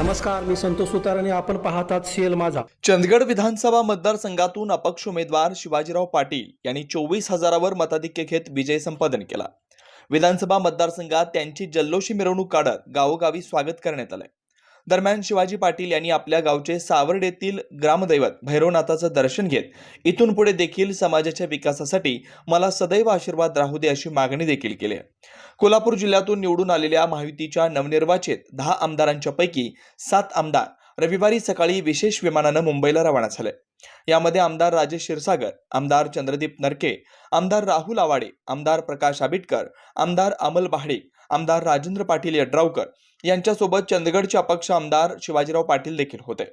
नमस्कार मी संतोष सुतार आणि आपण पाहतात सीएल माझा. चंदगड विधानसभा मतदारसंघातून अपक्ष उमेदवार शिवाजीराव पाटील यांनी चोवीस हजारावर मताधिक्य घेत विजय संपादन केला. विधानसभा मतदारसंघात त्यांची जल्लोषी मिरवणूक काढत गावोगावी स्वागत करण्यात आलंय. दरम्यान शिवाजी पाटील यांनी आपल्या गावचे सावर्डेतील ग्रामदैवत भैरवनाथाचं दर्शन घेत इथून पुढे देखील समाजाच्या विकासासाठी मला सदैव आशीर्वाद राहू दे अशी मागणी देखील केली कोल्हापूर जिल्ह्यातून निवडून आलेल्या महायुतीच्या नवनिर्वाचित दहा आमदारांच्या पैकी सात आमदार रविवारी सकाळी विशेष विमानानं मुंबईला रवाना झाले. यामध्ये आमदार राजेश क्षीरसागर आमदार चंद्रदीप नरके आमदार राहुल आवाडे आमदार प्रकाश आबिटकर आमदार अमल बहाडिक आमदार राजेंद्र पाटील यड्रावकर यांच्यासोबत चंदगडचे अपक्ष आमदार शिवाजीराव पाटील देखील होते.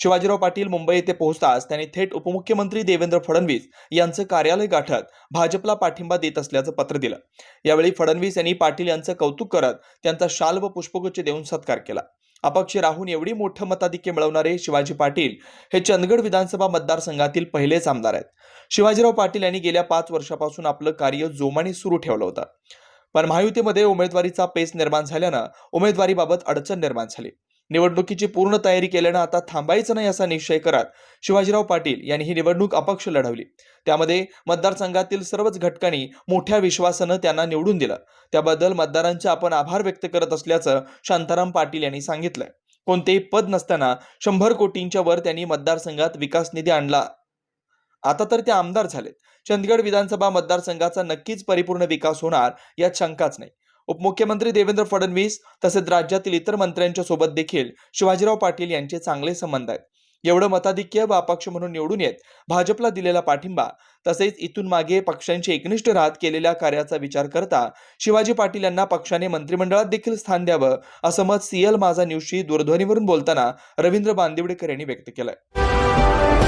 शिवाजीराव पाटील मुंबई येथे पोहोचताच त्यांनी थेट उपमुख्यमंत्री देवेंद्र फडणवीस यांचं कार्यालय गाठत भाजपला पाठिंबा देत असल्याचं पत्र दिलं. यावेळी फडणवीस यांनी पाटील यांचं कौतुक करत त्यांचा शाल व पुष्पगुच्छ देऊन सत्कार केला. अपक्ष राहून एवढी मोठं मताधिक्य मिळवणारे शिवाजी पाटील हे चंदगड विधानसभा मतदारसंघातील पहिलेच आमदार आहेत. शिवाजीराव पाटील यांनी गेल्या पाच वर्षापासून आपलं कार्य जोमाने सुरू ठेवलं होतं. पण महायुतीमध्ये उमेदवारीचा पेच निर्माण झाल्यानं उमेदवारीबाबत अडचण निर्माण झाली. निवडणुकीची पूर्ण तयारी केल्यानं आता थांबायचं नाही असा निश्चय करत शिवाजीराव पाटील यांनी ही निवडणूक अपक्ष लढवली. त्यामध्ये मतदारसंघातील सर्वच घटकांनी मोठ्या विश्वासानं त्यांना निवडून दिलं. त्याबद्दल मतदारांचे आपण आभार व्यक्त करत असल्याचं शांताराम पाटील यांनी सांगितलंय. कोणतेही पद नसताना शंभर कोटींच्या वर त्यांनी मतदारसंघात विकास निधी आणला आता तर ते आमदार झालेत. चंदगड विधानसभा मतदारसंघाचा नक्कीच परिपूर्ण विकास होणार यात शंकाच नाही. उपमुख्यमंत्री देवेंद्र फडणवीस तसेच राज्यातील इतर मंत्र्यांच्या सोबत देखील शिवाजीराव पाटील यांचे चांगले संबंध आहेत. एवढं मताधिक्य व अपक्ष म्हणून निवडून येत भाजपला दिलेला पाठिंबा तसेच इथून मागे पक्षांची एकनिष्ठ राहत केलेल्या कार्याचा विचार करता शिवाजी पाटील यांना पक्षाने मंत्रिमंडळात देखील स्थान द्यावं असं मत सीएल माझा न्यूजशी दूरध्वनीवरून बोलताना रवींद्र बांदिवडेकर यांनी व्यक्त केलंय.